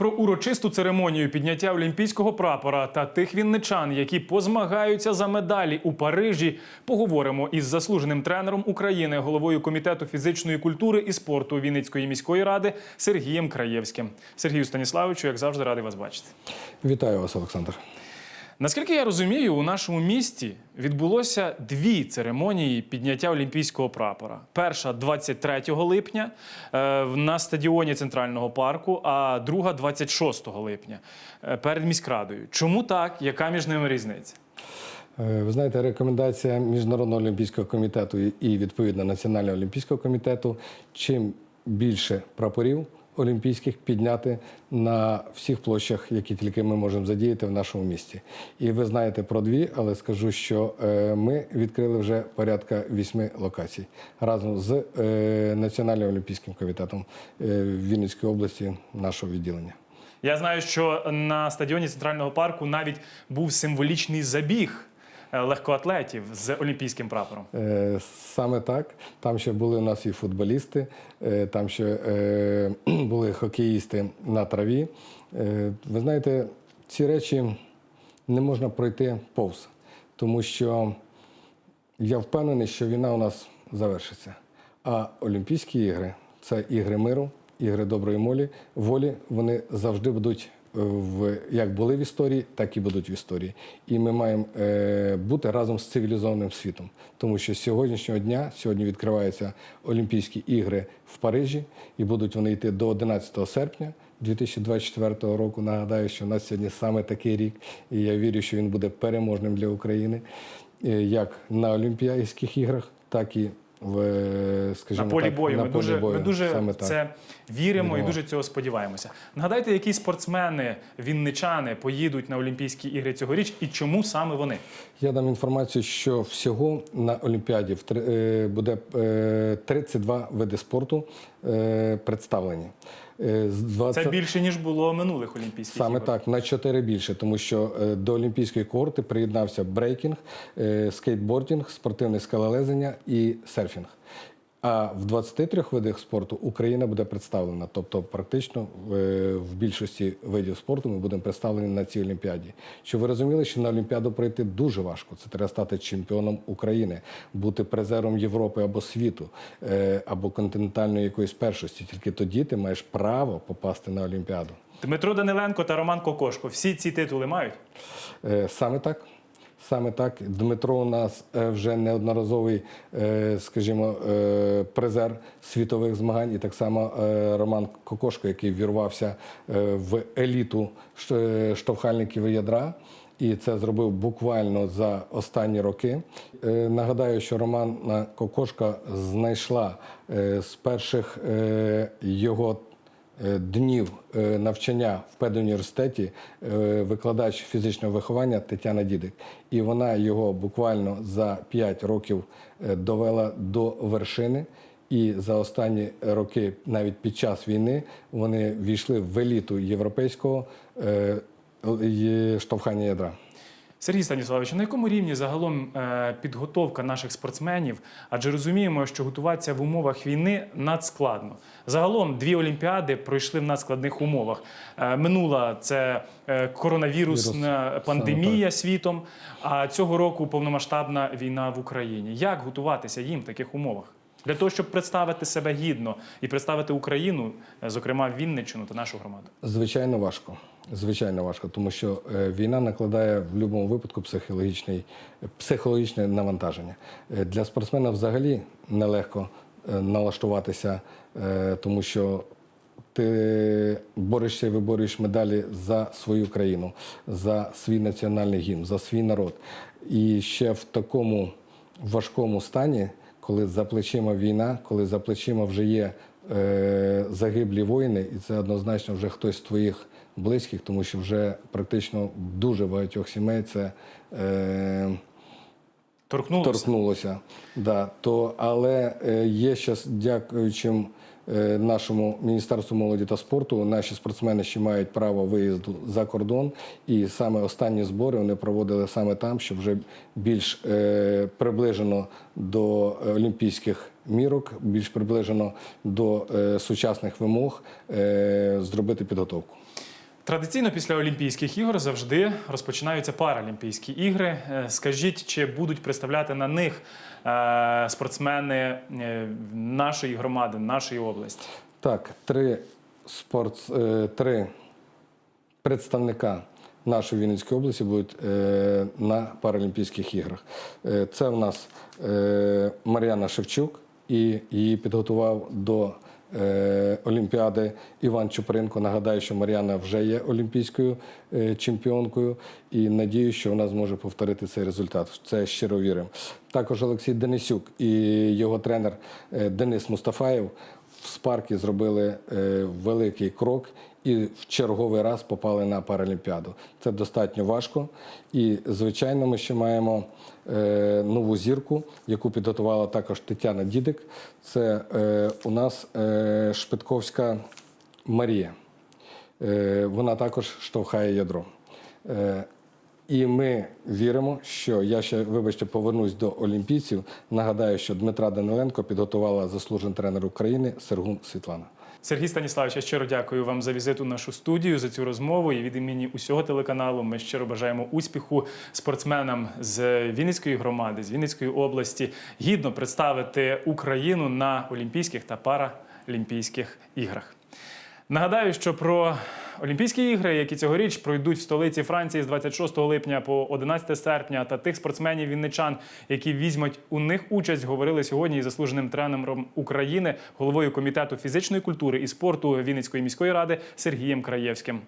Про урочисту церемонію підняття олімпійського прапора та тих вінничан, які позмагаються за медалі у Парижі, поговоримо із заслуженим тренером України, головою комітету фізичної культури і спорту Вінницької міської ради Сергієм Краєвським. Сергію Станіславовичу, як завжди, радий вас бачити. Вітаю вас, Олександр. Наскільки я розумію, у нашому місті відбулося дві церемонії підняття олімпійського прапора. Перша 23 липня е, на стадіоні Центрального парку, а друга 26 липня е, перед міськрадою. Чому так? Яка між ними різниця? Е, Ви знаєте, рекомендація Міжнародного олімпійського комітету і відповідно Національного олімпійського комітету: чим більше прапорів олімпійських підняти на всіх площах, які тільки ми можемо задіяти в нашому місті. І ви знаєте про дві, але скажу, що е, ми відкрили вже порядка вісьми локацій разом з е, Національним олімпійським комітетом е, Вінницької області нашого відділення. Я знаю, що на стадіоні Центрального парку навіть був символічний забіг легкоатлетів з олімпійським прапором. Е, Саме так. Там ще були у нас і футболісти, е, там ще е, були хокеїсти на траві. Е, Ви знаєте, ці речі не можна пройти повз, тому що я впевнений, що війна у нас завершиться. А Олімпійські ігри це ігри миру, ігри доброї молі, волі. Вони завжди будуть е, в як були в історії, так і будуть в історії. І ми маємо е, бути разом з цивілізованим світом, тому що з сьогоднішнього дня сьогодні відкриваються Олімпійські ігри в Парижі, і будуть вони йти до 11 серпня. 2024 року нагадаю, що у нас сьогодні саме такий рік, і я вірю, що він буде переможним для України е, як на Олімпійських іграх, так і в е, скажімо на полі так, бою. на ми, полі дуже, бою. ми дуже Саме це так. віримо і дуже цього сподіваємося. Нагадайте, які спортсмени, вінничани поїдуть на Олімпійські ігри цьогоріч і чому саме вони? Я дам інформацію, що всього на Олімпіаді е, буде е, 32 види спорту е, представлені. Е, з 20 Це більше ніж було минулих Олімпійських Саме ігор. так, на 4 більше, тому що е, до олімпійської когорти приєднався брейкінг, е, скейтбордінг, спортивне скалолезення і серфінг. А в 23 видах спорту Україна буде представлена. Тобто, практично е, в більшості видів спорту ми будемо представлені на цій Олімпіаді. Щоб ви розуміли, що на Олімпіаду пройти дуже важко. Це треба стати чемпіоном України, бути призером Європи або світу, е, або континентальної якоїсь першості. Тільки тоді ти маєш право попасти на Олімпіаду. Дмитро Даниленко та Роман Кокошко. Всі ці титули мають. Е, Саме так. Саме так. Дмитро у нас е, вже неодноразовий, е, скажімо, е, призер світових змагань, і так само Роман Кокошко, який вірвався в еліту штовхальників ядра. І це зробив буквально за останні роки. Нагадаю, що Романа Кокошка знайшла з перших його днів е, навчання в педуніверситеті е, викладач фізичного виховання Тетяна Дідик. І вона його буквально за 5 років е, довела до вершини. І за останні роки, навіть під час війни, вони війшли в еліту європейського е, е, штовхання ядра. Сергій Станіславович, на якому рівні загалом е, підготовка наших спортсменів? Адже розуміємо, що готуватися в умовах війни надскладно. Загалом дві олімпіади пройшли в надскладних умовах. Е, минула це е, коронавірусна Вірус. пандемія світом, а цього року повномасштабна війна в Україні. Як готуватися їм в таких умовах? Для того, щоб представити себе гідно і представити Україну, е, зокрема Вінниччину та нашу громаду. Звичайно, важко. Звичайно, важко, тому що е, війна накладає в будь-якому випадку психологічний, психологічне навантаження. Е, Для спортсмена взагалі нелегко налаштуватися, тому що ти борешся і виборюєш медалі за свою країну, за свій національний гімн, за свій народ. І ще в такому важкому стані, коли за плечима війна, коли за плечима вже є е, загиблі воїни, і це однозначно вже хтось з твоїх близьких, тому що вже практично дуже багатьох сімей це. Е, Торкнулося. торкнулося. Да, то, але е, є ще, дякуючим нашому Міністерству молоді та спорту, наші спортсмени ще мають право виїзду за кордон. І саме останні збори вони проводили саме там, щоб вже більш е, приближено до олімпійських мірок, більш приближено до е, сучасних вимог е, зробити підготовку. Традиційно після Олімпійських ігор завжди розпочинаються Паралімпійські ігри. Е, Скажіть, чи будуть представляти на них е, спортсмени е, нашої громади, нашої області? Так, три спорт, три представника нашої Вінницької області будуть на Паралімпійських іграх. Це в нас Мар'яна Шевчук, і її підготував до Олімпіади Іван Чупринко. Нагадаю, що Мар'яна вже є олімпійською е, чемпіонкою, і надію, що вона зможе повторити цей результат. Це щиро віримо. Також Олексій Денисюк і його тренер е, Денис Мустафаєв в Спаркі зробили е, великий крок і в черговий раз попали на Паралімпіаду. Це достатньо важко. І, звичайно, ми ще маємо е, нову зірку, яку підготувала також Тетяна Дідик. Це е, у нас е, Шпитковська Марія. Е, вона також штовхає ядро. Е, і ми віримо, що я ще, вибачте, повернусь до олімпійців. Нагадаю, що Дмитра Даниленко підготувала заслужений тренер України Сергун Світлана. Сергій Станіславович, я щиро дякую вам за візит у нашу студію, за цю розмову. І від імені усього телеканалу ми щиро бажаємо успіху спортсменам з Вінницької громади, з Вінницької області, гідно представити Україну на Олімпійських та Паралімпійських іграх. Нагадаю, що про Олімпійські ігри, які цьогоріч пройдуть в столиці Франції з 26 липня по 11 серпня, та тих спортсменів вінничан, які візьмуть у них участь, говорили сьогодні із заслуженим тренером України, головою комітету фізичної культури і спорту Вінницької міської ради Сергієм Краєвським.